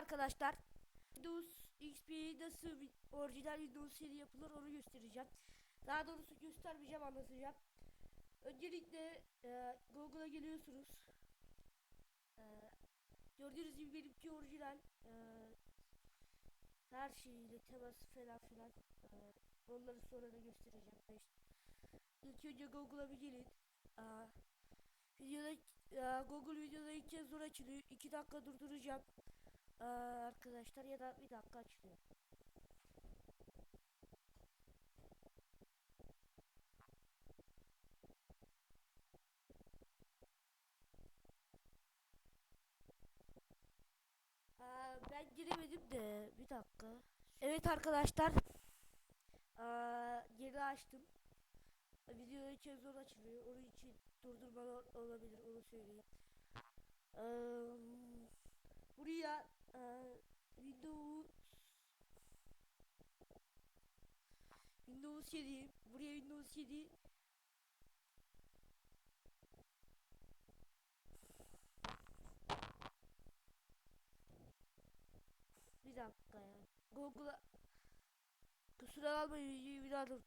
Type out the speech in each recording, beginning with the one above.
arkadaşlar. Windows XP nasıl orijinal Windows seri yapılır onu göstereceğim. Daha doğrusu göstermeyeceğim anlatacağım. Öncelikle e, Google'a geliyorsunuz. E, gördüğünüz gibi benimki orijinal. E, her şeyiyle teması falan filan. E, onları sonra da göstereceğim. İşte. İlk önce Google'a bir gelin. E, videoda e, Google videoda ilk kez zor açılıyor. 2 dakika durduracağım. Ee, arkadaşlar ya da bir dakika açılıyor. Ben giremedim de bir dakika. Evet arkadaşlar. Aa, geri açtım. Video için zor açılıyor. Onun için durdurmalar olabilir onu söyleyeyim. Ee, buraya e, Windows Windows 7 buraya Windows 7 bir dakika ya. Google'a kusura videoyu bir daha dur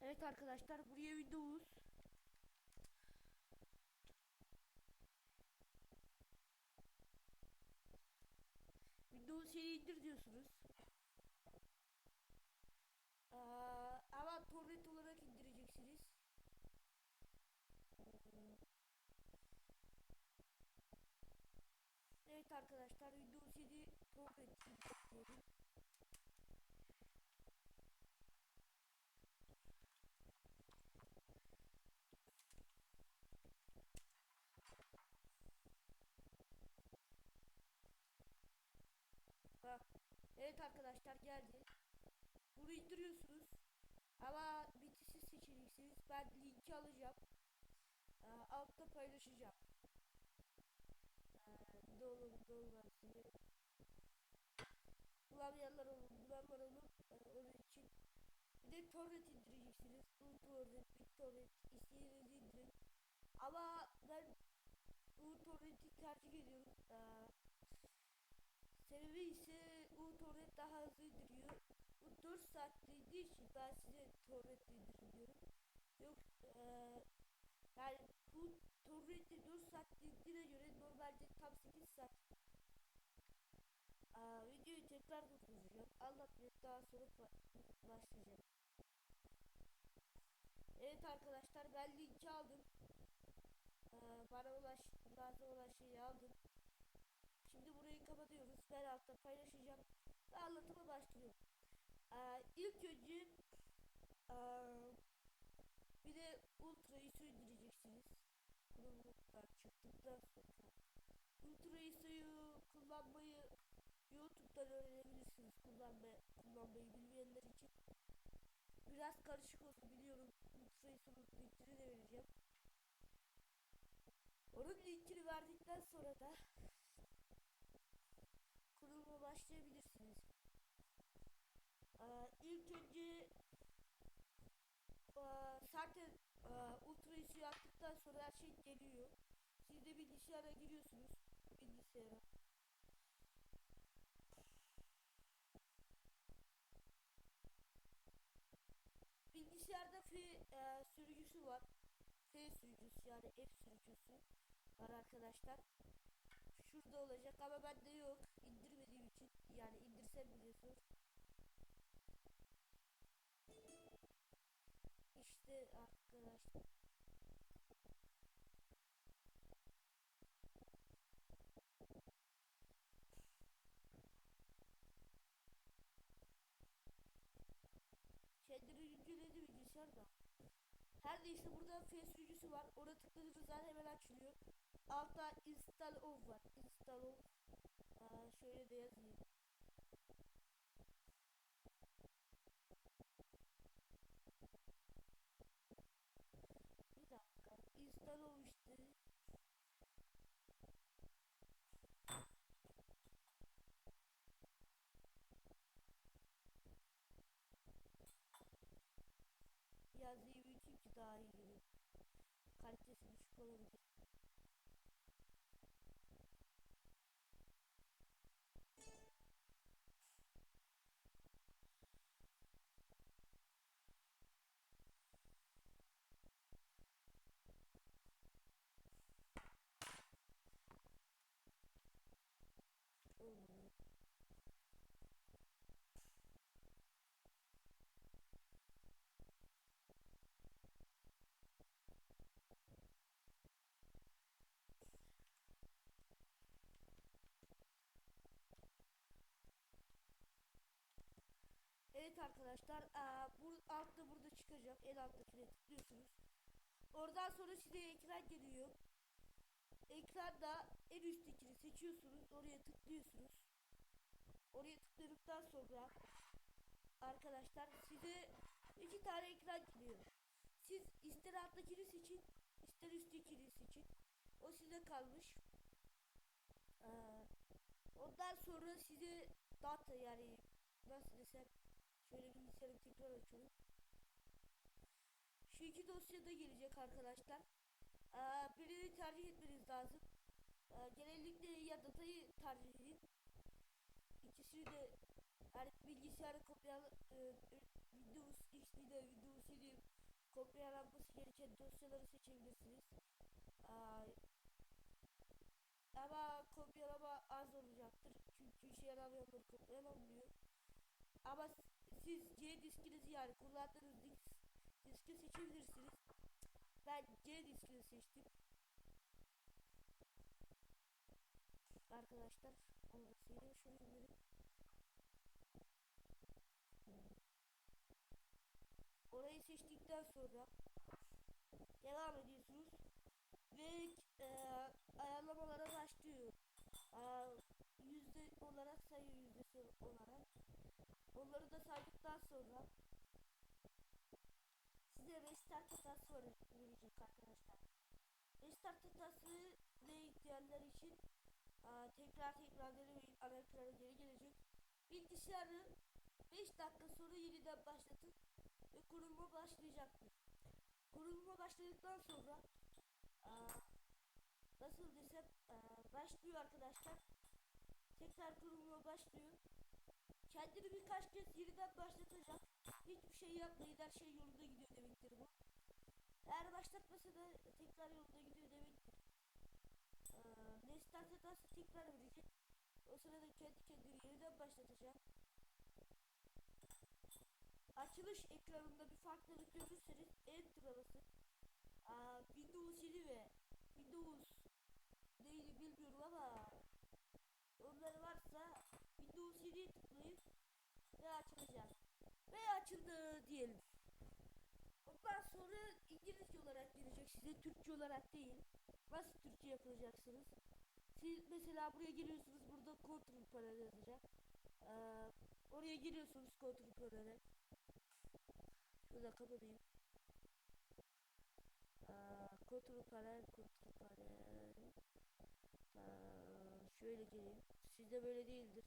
Evet arkadaşlar buraya Windows Windows seri indir diyorsunuz. Aa, ama torrent olarak indireceksiniz. Evet arkadaşlar Windows 7 torrent indirelim. Ha. Evet arkadaşlar geldi. Bunu indiriyorsunuz. Ama bitişi seçeceksiniz. Ben linki alacağım. Altta paylaşacağım. Ee, dolu dolmaz diye. Bulamayanlar olur, bulanlar olur. Ee, onun için. Bir de torrent indireceksiniz. uTorrent, BitTorrent istediğinizi indirin. Ama ben uTorrent'i tercih ediyorum. Ee, Sebebi ise bu torrent daha hızlı indiriyor. Bu 4 saatte indiği için ben size torrent indirin diyorum. Yok eee yani bu torrenti 4 saatte indiğine göre normalde tam 8 saat. Aa, videoyu tekrar durduracağım. Anlatmaya daha sonra başlayacağım. Evet arkadaşlar ben linki aldım. Ee, bana ulaş, olan şeyi aldım. Şimdi burayı kapatıyoruz. Ben altta paylaşacağım. Ve anlatıma başlıyorum. Ee, ilk önce ee, bir de Ultra ISO Buradan çıktıktan sonra Ultra kullanmayı YouTube'dan öğrenebilirsiniz. Kullanma, kullanmayı bilmeyenler için. Biraz karışık oldu biliyorum. Ultra ISO'nun linkini de vereceğim. Onun linkini verdikten sonra da kuruluma başlayabilirsiniz. Ee, ilk önce e, zaten e, ultra her şey geliyor. Siz de bilgisayara giriyorsunuz. Bilgisayara. Bilgisayarda F e, sürücüsü var. F sürücüsü yani F sürücüsü var arkadaşlar şurada olacak ama bende yok indirmediğim için yani indirsem biliyorsunuz işte arkadaşlar kendini inceledi bilgisayarda her neyse burada F sürücüsü var ona tıkladığınız zaman hemen açılıyor altta install of var. Install of. Aa, şöyle de yazayım. Bir dakika. Install of işte. Yazıyı büyüteyim ki daha iyi gelir. Kalitesi düşük olabilir. Gelecek arkadaşlar. Aa, bu altta burada çıkacak. En alttakine tıklıyorsunuz. Oradan sonra size ekran geliyor. Ekranda en üsttekini seçiyorsunuz. Oraya tıklıyorsunuz. Oraya tıkladıktan sonra arkadaşlar size iki tane ekran geliyor. Siz ister alttakini seçin, ister üsttekini seçin. O size kalmış. Ee, ondan sonra size data yani nasıl desem şöyle bilgisayarı tekrar açıyorum. Şu iki dosyada gelecek arkadaşlar. Ee, birini tercih etmeniz lazım. Ee, genellikle ya datayı tercih edin. İkisini de her bilgisayarı kopyal e, Windows XP'de Windows 7 kopyalanması gereken dosyaları seçebilirsiniz. Aa, ama kopyalama az olacaktır. Çünkü işe yaramayanları kopyalamam diyor. Ama siz C diskinizi yani kullandığınız disk, diski seçebilirsiniz. Ben C diskini seçtim. Arkadaşlar sileyim şunu indirip. Orayı seçtikten sonra devam ediyorsunuz ve e, ayarlamalara başlıyor. Aa, yüzde olarak sayıyor yüzdesi olarak. Onları da saydıktan sonra size restart hatası verecek arkadaşlar. Restart hatası ne isteyenler için tekrar tekrar denemeyin ana ekrana geri gelecek. Bilgisayarı 5 dakika sonra yeniden başlatın ve kurulma başlayacaktır. Kurulma başladıktan sonra nasıl desem başlıyor arkadaşlar. Tekrar kurulma başlıyor. Kendini birkaç kez yeniden başlatacak. Hiçbir şey yapmayın her şey yolunda gidiyor demektir bu. Eğer başlatmasa da tekrar yolunda gidiyor demektir. Ee, restart hatası tekrar verecek. O sırada kendi kendini yeniden başlatacak. Açılış ekranında bir farklılık görürseniz Enter'a basın. Windows 7 ve Windows neydi bilmiyorum ama ve açılacak. Ve açıldı diyelim. Ondan sonra İngilizce olarak gelecek size Türkçe olarak değil. Nasıl Türkçe yapılacaksınız? Siz mesela buraya giriyorsunuz burada control panel yazacak. Ee, oraya giriyorsunuz control panel'e. Şurada kapatayım. Aa, kontrol panel, kontrol panel. Şöyle geleyim. Sizde böyle değildir.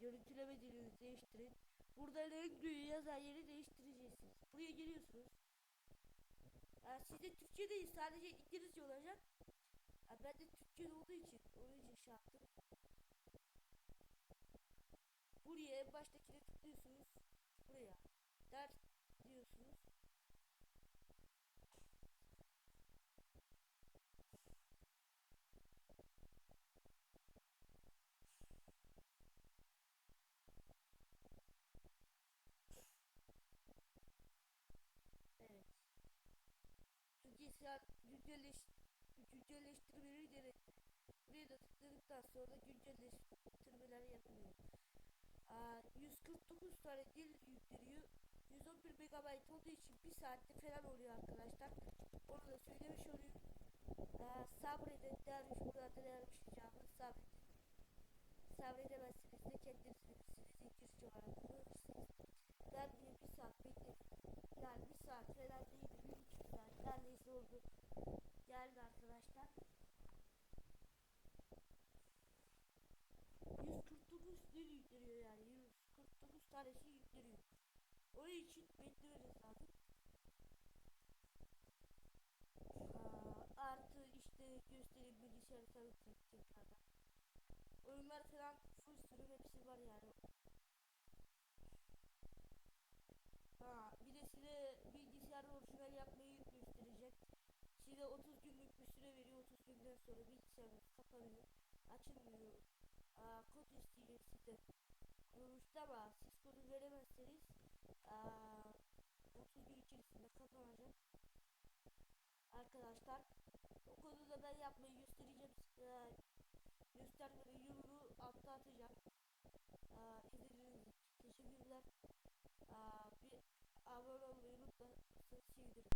Görüntüleme dilini değiştirin. Burada Language'ü yazan yeri değiştireceksiniz. Buraya geliyorsunuz. Aa, sizde Türkçe değil sadece İngilizce olacak. Aa, ben de Türkçe olduğu için onun için şey yaptım. Buraya en baştakine tıklıyorsunuz. Buraya. Ders diyorsunuz. Evet. Bilgisayar güncelleş, güncelleştirmeleri. Buraya da tıkladıktan sonra güncelleştirmeler yapılıyor. Aa, 149 tane dil yükleniyor. 111 MB olduğu için bir saatte falan oluyor arkadaşlar. Onu da söylemiş olayım. Aa, sabredin dermiş burada dermiş icabı sabredin. Sabredemezsiniz de kendiniz bilirsiniz. İngilizce olarak kullanırsınız. Ben bir saat bekledim. Yani bir saat falan değil bir buçuk saat neredeyse oldu. Geldi arkadaşlar. 149 dil yükleniyor yani 149 tanesi yükleniyor. Onun için lazım. Aa, artı işte göstereyim bilgisayarı tanıtayım tekrardan. Oyunlar falan full sürüm hepsi var yani. Ha, bir de size bilgisayar orijinal yapmayı gösterecek. Size 30 günlük bir süre veriyor. 30 günden sonra bilgisayarınız kapanıyor. Açılmıyor. Aa, kod isteyecek size. Kuruluşta ama siz kodu veremezseniz aa, 30 gün içerisinde kapanacak. Arkadaşlar o kodu da ben yapmayı göstereceğim. Aa, göstermenin yolunu altta atacağım. Aa, izlediğiniz için teşekkürler.